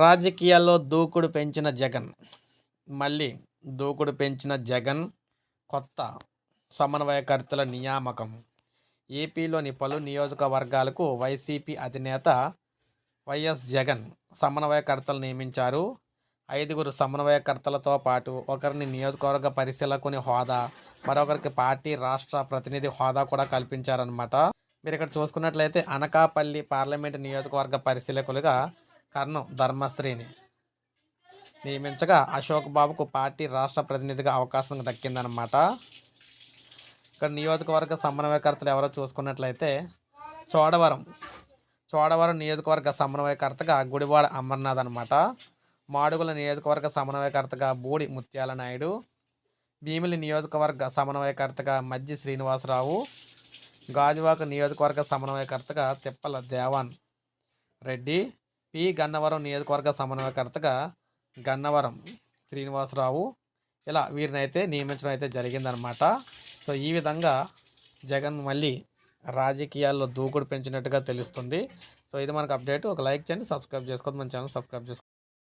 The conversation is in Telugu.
రాజకీయాల్లో దూకుడు పెంచిన జగన్. మళ్ళీ దూకుడు పెంచిన జగన్ కొత్త సమన్వయకర్తల నియామకం. ఏపీలోని పలు నియోజకవర్గాలకు వైసీపీ అధినేత వైఎస్ జగన్ సమన్వయకర్తలు నియమించారు. ఐదుగురు సమన్వయకర్తలతో పాటు ఒకరిని నియోజకవర్గ పరిశీలకుని హోదా మరొకరికి పార్టీ రాష్ట్ర ప్రతినిధి హోదా కూడా కల్పించారనమాట మీరు ఇక్కడ చూసుకున్నట్లయితే అనకాపల్లి పార్లమెంటు నియోజకవర్గ పరిశీలకులుగా కర్ణం ధర్మశ్రీని. నియమించగా అశోక్ బాబుకు పార్టీ రాష్ట్ర ప్రతినిధిగా అవకాశం దక్కిందనమాట ఇక్కడ నియోజకవర్గ సమన్వయకర్తలు ఎవరో చూసుకున్నట్లయితే చోడవరం చోడవరం నియోజకవర్గ సమన్వయకర్తగా గుడివాడ అమర్నాథ్ అనమాట మాడుగుల నియోజకవర్గ సమన్వయకర్తగా బూడి ముత్యాల నాయుడు భీమిలి నియోజకవర్గ సమన్వయకర్తగా మజ్జి శ్రీనివాసరావు గాజువాక నియోజకవర్గ సమన్వయకర్తగా తిప్పల దేవాన్ రెడ్డి పి. గన్నవరం నియోజకవర్గ సమన్వయకర్తగా గన్నవరం శ్రీనివాసరావు ఇలా వీరిని అయితే నియమించడం అయితే జరిగిందనమాట సో ఈ విధంగా జగన్ మళ్ళీ రాజకీయాల్లో దూకుడు పెంచినట్టుగా తెలుస్తుంది. సో ఇది మనకు అప్డేట్. ఒక లైక్ చేయండి సబ్స్క్రైబ్ చేసుకోవద్దు. మన ఛానల్ సబ్స్క్రైబ్ చేసుకోండి